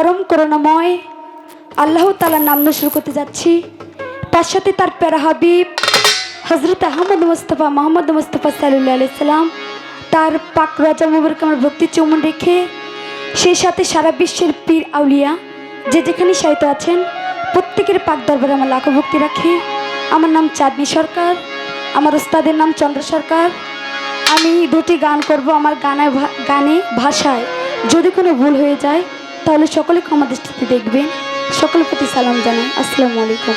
পরম করুণাময়, আল্লাহ তালার নাম শুরু করতে যাচ্ছি। তার সাথে তার প্যারা হাবিব হজরত আহমদ মুস্তফা, মোহাম্মদ মুস্তফা সাল্লাহ আলাইসাল্লাম তার পাক রাজা মুবারক আমার ভক্তি চৌমন রেখে সেই সাথে সারা বিশ্বের পীর আউলিয়া, যে যেখানে সাহিত্য আছেন, প্রত্যেকের পাক দরবারে আমার লাখো ভক্তি রাখি। আমার নাম চাঁদনি সরকার, আমার ওস্তাদের নাম চন্দ্র সরকার। আমি দুটি গান করব আমার গানে গানে ভাষায়। যদি কোনো ভুল হয়ে যায় তাহলে সকলে ক্ষমা দৃষ্টিতে দেখবেন। সকলের প্রতি সালাম জানাই। আসসালামু আলাইকুম।